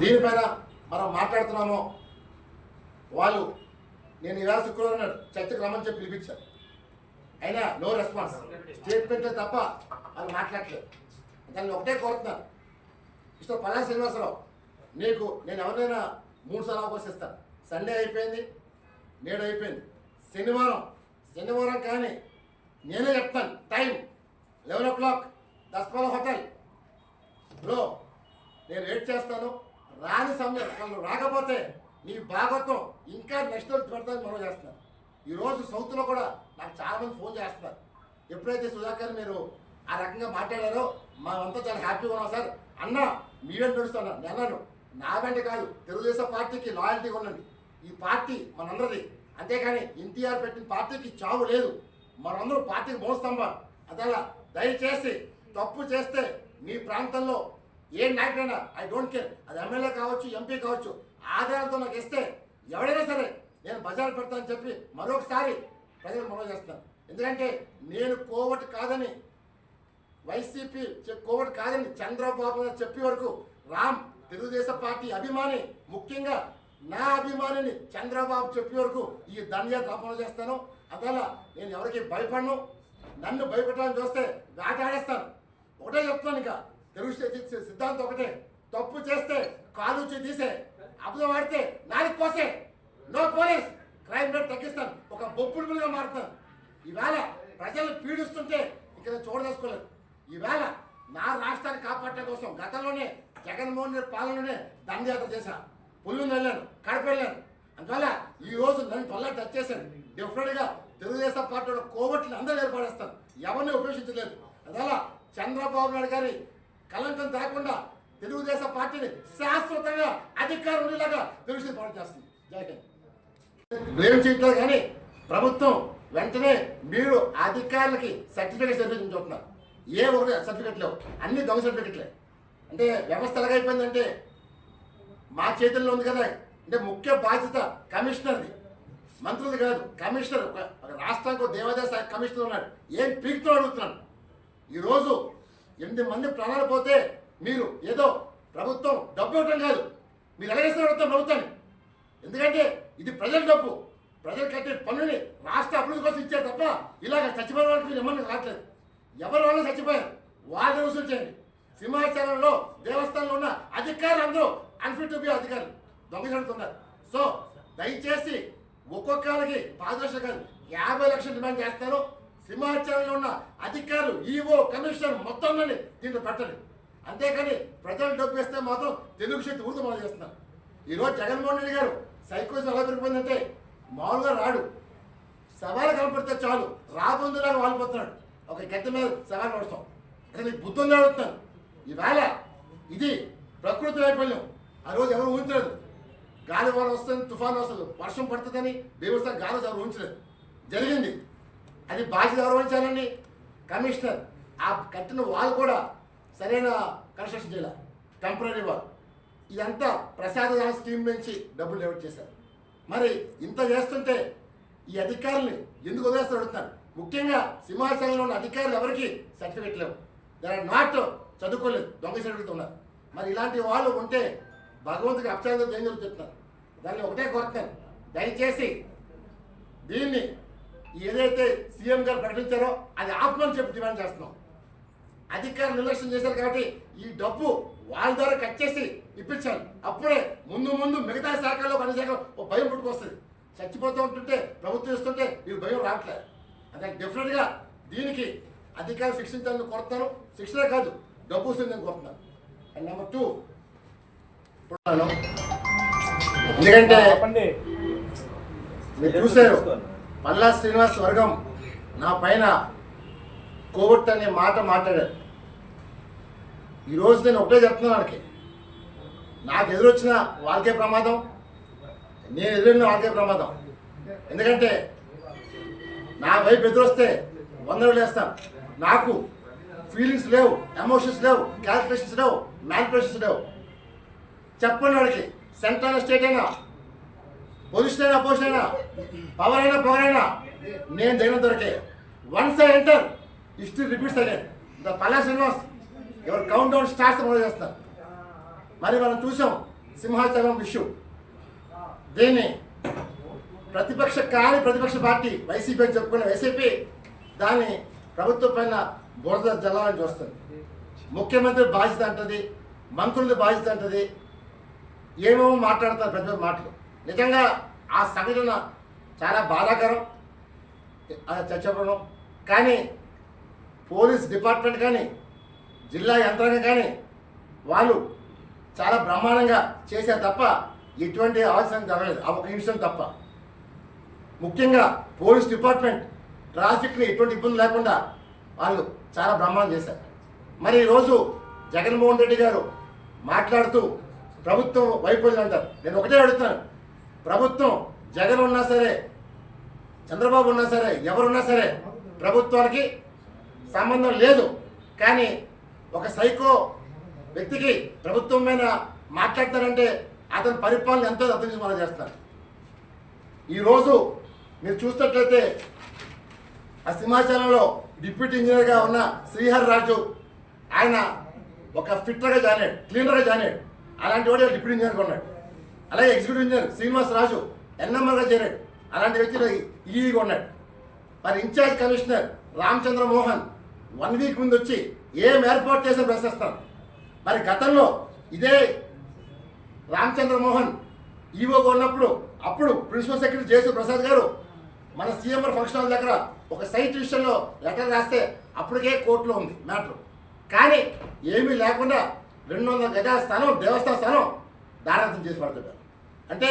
దీనిపైన మనం మాట్లాడుతున్నామో. వాళ్ళు నేను ఈవేళ శుక్రవారం నాడు చర్చకు రమ్మని చెప్పి పిలిపించాను అయినా నో రెస్పాన్స్. స్టేట్మెంట్లే తప్ప వాళ్ళు మాట్లాడలేదు దాన్ని ఒకటే కోరుతున్నాను. ఇష్టం పల్లా శ్రీనివాసరావు నీకు నేను ఎవరినైనా మూడు సార్లు అవకాశం ఇస్తాను. సండే అయిపోయింది నేడు అయిపోయింది. శనివారం శనివారం కానీ నేనే చెప్తాను. Time eleven o'clock Daspalla hotel. Bro నేను వెయిట్ చేస్తాను. రాని సమయం వాళ్ళు రాకపోతే నీ భాగత్వం ఇంకా నెక్స్ట్ రోజు పెడతాను మనం చేస్తున్నారు. ఈరోజు సౌత్లో కూడా నాకు చాలామంది ఫోన్ చేస్తున్నారు. ఎప్పుడైతే సుధాకర్ మీరు ఆ రకంగా మాట్లాడారో మేమంతా చాలా హ్యాపీగా ఉన్నాం సార్. అన్న మీరేం నడుస్తున్నా నేను నా వెంట కాదు తెలుగుదేశం పార్టీకి లాయల్టీగా ఉండండి ఈ పార్టీ మనందరిది. అంతేకాని ఎన్టీఆర్ పెట్టిన పార్టీకి చావు లేదు. మనందరూ పార్టీకి మోస్తాం అదలా దయచేసి తప్పు చేస్తే మీ ప్రాంతంలో ఏ నాయకుడైనా ఐ డోంట్ కేర్. అది ఎమ్మెల్యే కావచ్చు ఎంపీ కావచ్చు ఆధారంతో నాకు ఇస్తే ఎవడైనా సరే నేను బజార్ పెడతానని చెప్పి మరొకసారి ప్రజలు మనం చేస్తాను ఎందుకంటే నేను కోవట్ కాదని వైసీపీ కోవట్ కాదని చంద్రబాబు చెప్పే వరకు రామ్ తెలుగుదేశం పార్టీ అభిమాని ముఖ్యంగా నా అభిమానిని చంద్రబాబు చెప్పే వరకు ఈ ధన్యత అమలు చేస్తాను. అందువల్ల నేను ఎవరికి భయపడను. నన్ను భయపెట్టాలని చూస్తే వేటాడేస్తాను. ఒకటే చెప్తాను ఇంకా. తెలుగు సిద్ధాంతం ఒకటే. తప్పు చేస్తే కాలు తీసే అబద్ధం ఆడితే నాలుగు కోసే. నో పోలీస్ క్రైమ్ రేట్ తగ్గిస్తాను ఒక బొప్పుడుగా మారుతాను ఈవేళ ప్రజలు పీడిస్తుంటే ఇక్కడ చూడదలుచుకోలేదు. ఈవేళ నా రాష్ట్రాన్ని కాపాడటం కోసం గతంలోనే జగన్మోహన్ రెడ్డి పాలనలోనే దండయాత్ర చేశా. పుల్లు వెళ్ళాను కడప వెళ్ళాను. అందువల్ల ఈ రోజు నన్ను పల్లా టచ్ చేశాను డెఫినెట్ తెలుగుదేశం పార్టీ కోవట్లు అందరూ ఏర్పడేస్తాను ఎవరిని ఉపేక్షించలేదు. అందువల్ల చంద్రబాబు నాయుడు గారి కలంకం తేకుండా తెలుగుదేశం పార్టీని శాశ్వతంగా అధికారం ఉండేలాగా తెలుగుదేశం పార్టీ చేస్తుంది. జై బ్లేమ్ చేయట్లేదు కానీ ప్రభుత్వం వెంటనే మీరు అధికారులకి సర్టిఫికేట్ సర్టిఫికేట్ చూస్తున్నారు ఏ ఒకటి సర్టిఫికెట్ లేవు. అన్ని దొంగ సర్టిఫికెట్లే. అంటే వ్యవస్థ ఎలాగైపోయిందంటే మా చేతుల్లో ఉంది కదా. అంటే ముఖ్య బాధ్యత కమిషనర్ది. మంత్రులది కాదు కమిషనర్. ఒక రాష్ట్రానికి దేవాదాయ కమిషనర్ ఉన్నాడు. ఏం పీక్తో అడుగుతున్నాను ఈరోజు ఎనిమిది మంది ప్రాణాలు పోతే మీరు ఏదో ప్రభుత్వం డబ్బు ఇవ్వటం కాదు. మీరు ఎలాగేస్తారు అడుగుతారు ప్రభుత్వాన్ని. ఎందుకంటే ఇది ప్రజల డబ్బు. ప్రజలు కట్టే పన్నుని రాష్ట్ర అభివృద్ధి కోసం ఇచ్చారు తప్ప ఇలాగ చచ్చిపోయిన వాళ్ళకి మీరు ఇమ్మని రావట్లేదు. ఎవరి వాళ్ళు చచ్చిపోయారు? వాళ్ళని వసూలు చేయండి. సింహాచలంలో దేవస్థానంలో ఉన్న అధికారులు అందరూ అన్ఫిట్ టు బి అధికారులు దొంగలుతున్నారు సో దయచేసి ఒక్కొక్కరికి పాదర్శక యాభై లక్షలు డిమాండ్ చేస్తారు సింహాచలంలో ఉన్న అధికారులు ఈఓ కమిషనర్ మొత్తం దీంట్లో పెట్టండి అంతేకాని ప్రజలు డబ్బు మాత్రం తెలుగు శక్తి ఊరుకు మొదలు చేస్తున్నారు ఈరోజు జగన్మోహన్ రెడ్డి గారు సైకోస్ ఎలా పెరిగిపోయిందంటే మామూలుగా రాడు. సవాలు కనపడితే చాలు రాబందులాగా వాలిపోతున్నాడు. ఒక గద్దె మీద సవాలు నడుస్తాం అసలు నీకు బుద్ధి ఉందా అడుగుతున్నాను. ఈవేళ ఇది ప్రకృతి వైఫల్యం. ఆ రోజు ఎవరు ఊహించలేదు. గాలి వాన వస్తుంది తుఫాను వస్తుంది. వర్షం పడుతుందని దేవస్థానం గాలి ఎవరు ఊహించలేదు. జరిగింది. అది బాధ్యత గౌరవించాలండి. కమిషనర్ ఆ కట్టిన వాళ్ళు కూడా సరైన కన్స్ట్రక్షన్ చేయాలి. Temporary wall. ఇదంతా ప్రసాద స్కీమ్ నుంచి డబ్బులు డెబిట్ చేశారు. మరి ఇంత చేస్తుంటే ఈ అధికారుల్ని ఎందుకు వదిలేస్తారు అడుగుతున్నారు. ముఖ్యంగా సింహాచలంలో ఉన్న అధికారులు ఎవరికి సర్టిఫికెట్ లేవు. దర్ ఆర్ నాట్ చదువుకోలేదు. దొంగ సర్టిఫికెట్ ఉన్నారు. మరి ఇలాంటి వాళ్ళు ఉంటే భగవంతుడికి అప్సారం ఏం చెప్తున్నారు. దాన్ని ఒకటే కోరుతున్నాను. దయచేసి దీన్ని ఏదైతే సీఎం గారు ప్రకటించారో అది ఆత్మని చెప్పి డిమాండ్ చేస్తున్నాం. అధికారులు నిర్లక్ష్యం చేశారు కాబట్టి ఈ డబ్బు వాళ్ళ ద్వారా కట్ చేసి ఇప్పించాలి. అప్పుడే ముందు ముందు మిగతా శాఖల్లో అన్ని శాఖలో ఒక భయం పుట్టుకొస్తుంది. చచ్చిపోతూ ఉంటుంటే ప్రభుత్వం ఇస్తుంటే వీళ్ళు భయం రావట్లేదు అంటే డెఫినెట్గా దీనికి అధికారులు శిక్షించాలని కోరుతాను శిక్షణ కాదు డబ్బు వస్తుంది నేను కోరుతున్నాను. అండ్ నెంబర్ టూ ఎందుకంటే మీరు చూశారు. పల్లా శ్రీనివాస్ వర్గం నా పైన కోవట్ అనే మాట మాట్లాడారు. ఈరోజు నేను ఒకటే చెప్తున్నాను వాళ్ళకి నాకు ఎదురొచ్చిన వాళ్ళకే ప్రమాదం నేను ఎదురైన వాళ్ళకే ప్రమాదం. ఎందుకంటే నా వైపు ఎదురొస్తే వందలు వేస్తాను. నాకు ఫీలింగ్స్ లేవు ఎమోషన్స్ లేవు క్యాల్కులేషన్స్ లేవు మ్యానిపులేషన్స్ లేవు. చెప్పండి వాడికి సెంట్రల్ స్టేట్ అయినా పొజిషన్ అయినా పొజిషన్ అయినా పవర్ అయినా పవర్ అయినా నేను ధైర్యం దొరికే. Once I enter history repeats again the Palla Srinivas ఎవరు కౌంట్ డౌన్ స్టార్ట్స్ మొదలు చేస్తారు. మరి మనం చూసాం సింహాచలం ఇష్యూ దీన్ని? ప్రతిపక్ష కాని ప్రతిపక్ష పార్టీ వైసీపీ అని చెప్పుకున్న వైసీపీ దాన్ని ప్రభుత్వం పైన బురద జల్లాలని చూస్తుంది. ముఖ్యమంత్రి బాధ్యత అంటది మంత్రులది బాధ్యత అంటది. ఏమేమో మాట్లాడతారు పెద్ద మాటలు. నిజంగా ఆ సంఘటన చాలా బాధాకరం అది కానీ పోలీస్ డిపార్ట్మెంట్ కానీ జిల్లా యంత్రాంగం కానీ వాళ్ళు చాలా బ్రహ్మాండంగా చేశారు తప్ప ఎటువంటి ఆలోచన జరగలేదు. ఆ ఒక నిమిషం తప్ప. ముఖ్యంగా పోలీస్ డిపార్ట్మెంట్ ట్రాఫిక్ని ఎటువంటి ఇబ్బంది లేకుండా వాళ్ళు చాలా బ్రహ్మాండం చేశారు. మరి ఈరోజు జగన్మోహన్ రెడ్డి గారు మాట్లాడుతూ ప్రభుత్వం వైఫల్యం అంటారు. నేను ఒకటే అడుగుతున్నాను. ప్రభుత్వం జగన్ ఉన్నా సరే చంద్రబాబు ఉన్నా సరే ఎవరున్నా సరే ప్రభుత్వానికి సంబంధం లేదు. కానీ ఒక సైకో వ్యక్తికి ప్రభుత్వం మీద మాట్లాడతారంటే అతని పరిపాలన ఎంతో అర్థం మనం చేస్తారు ఈరోజు మీరు చూసినట్లయితే ఆ సింహాచలంలో డిప్యూటీ ఇంజనీర్గా ఉన్న శ్రీహర్ రాజు ఆయన ఒక ఫిట్టర్గా జాయిన్ అయ్యాడు క్లీనర్గా జాయిన్ అయ్యాడు. అలాంటి వాడు డిప్యూటీ ఇంజనీర్గా ఉన్నాడు. అలాగే ఎగ్జిక్యూటివ్ ఇంజనీర్ శ్రీనివాస్ రాజు ఎన్ఎంఆర్గా చేరాడు అలాంటి వ్యక్తులు ఈఈగా ఉన్నాడు మరి incharge commissioner Ramachandra Mohan one week ముందు వచ్చి ఏం ఏర్పాటు చేసిన ప్రశ్నిస్తాను మరి గతంలో ఇదే రామచంద్ర మోహన్ ఈవోగా ఉన్నప్పుడు అప్పుడు ప్రిన్సిపల్ సెక్రటరీ జేసు ప్రసాద్ గారు మన సీఎంఆర్ ఫంక్షన్ హాల్ దగ్గర ఒక సైట్ విషయంలో లెటర్ రాస్తే అప్పటికే కోర్టులో ఉంది మ్యాటర్. కానీ ఏమీ లేకుండా రెండు వందల గజాల స్థలం దేవస్థాన స్థలం దారాంతం చేసి పడుతున్నారు. అంటే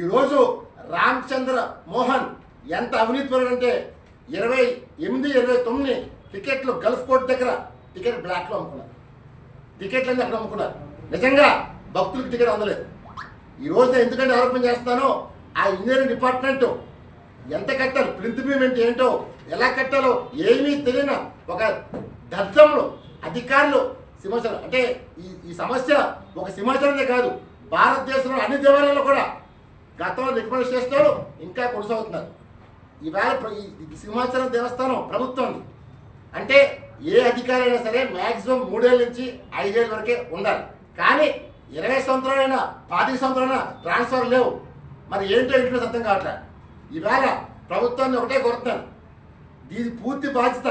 ఈరోజు రామచంద్ర మోహన్ ఎంత అవినీతిపరుడు అంటే ఇరవై ఎనిమిది ఇరవై తొమ్మిది టికెట్లు గల్ఫ్ కోర్ట్ దగ్గర టికెట్ బ్లాక్లో అమ్ముకున్నారు. టికెట్లు అక్కడ అమ్ముకున్నారు. నిజంగా భక్తులకు టికెట్ అందలేదు. ఈ రోజు నేను ఎందుకంటే ఆరోపణ చేస్తానో ఆ ఇంజనీరింగ్ డిపార్ట్మెంట్ ఎంత కట్టాలి ప్రింట్ పేమెంట్ ఏంటో ఎలా కట్టాలో ఏమీ తెలియని ఒక దద్దములు అధికారులు సింహాచలం అంటే ఈ ఈ సమస్య ఒక సింహాచలమే కాదు. భారతదేశంలో అన్ని దేవాలయాల్లో కూడా గతంలో రికమెండ్ చేస్తారు ఇంకా కొనసాగుతున్నారు. ఈవేళ సింహాచలం దేవస్థానం ప్రభుత్వం అంటే ఏ అధికారైనా సరే మ్యాక్సిమం మూడేళ్ళ నుంచి ఐదేళ్ళ వరకే ఉండాలి. కానీ ఇరవై సంవత్సరాలైనా పాతిక సంవత్సరాలైనా ట్రాన్స్ఫర్ లేవు. మరి ఏంటో ఇంట్లో అర్థం కావట్లేదు. ఈవేళ ప్రభుత్వాన్ని ఒకటే కోరుతున్నాను. దీని పూర్తి బాధ్యత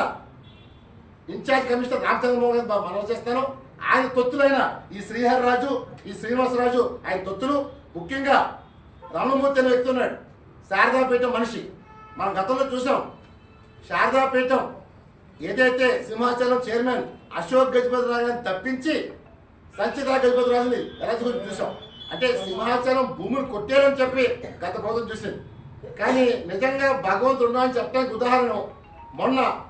ఇన్ఛార్జ్ కమిషనర్ రామచంద్రబాబు గారు చేస్తాను. ఆయన తొత్తులైన ఈ శ్రీహర్ రాజు ఈ శ్రీనివాసరాజు ఆయన తొత్తులు ముఖ్యంగా రామమూర్తి అనే వ్యక్తి ఉన్నాడు. శారదాపీఠం మనిషి. మనం గతంలో చూసాం. శారదాపీఠం ఏదైతే సింహాచలం చైర్మన్ అశోక్ గజపతి రాజుని గారిని తప్పించి సంచిత గజపతి రాజుని ఎలా చూసాం. అంటే సింహాచలం భూములు కొట్టేయాలని చెప్పి గత ప్రభుత్వం చూసింది. కానీ నిజంగా భగవంతుడు ఉన్నా అని చెప్పడానికి ఉదాహరణ మొన్న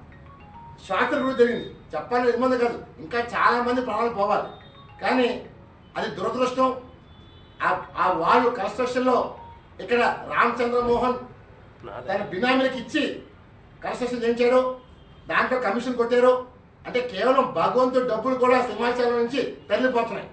శాస్త్ర గురించి జరిగింది చెప్పాలని ఇబ్బంది కాదు. ఇంకా చాలామంది ప్రాణాలు పోవాలి. కానీ అది దురదృష్టం. ఆ- ఆ వాళ్ళు కన్స్ట్రక్షన్లో ఇక్కడ రామచంద్ర మోహన్ తన బినామీలకు ఇచ్చి కన్స్ట్రక్షన్ చేయించారు. దాంట్లో కమిషన్ కొట్టారు. అంటే కేవలం భగవంతుడు డబ్బులు కూడా సింహాచలం నుంచి తరలిపోతున్నాయి.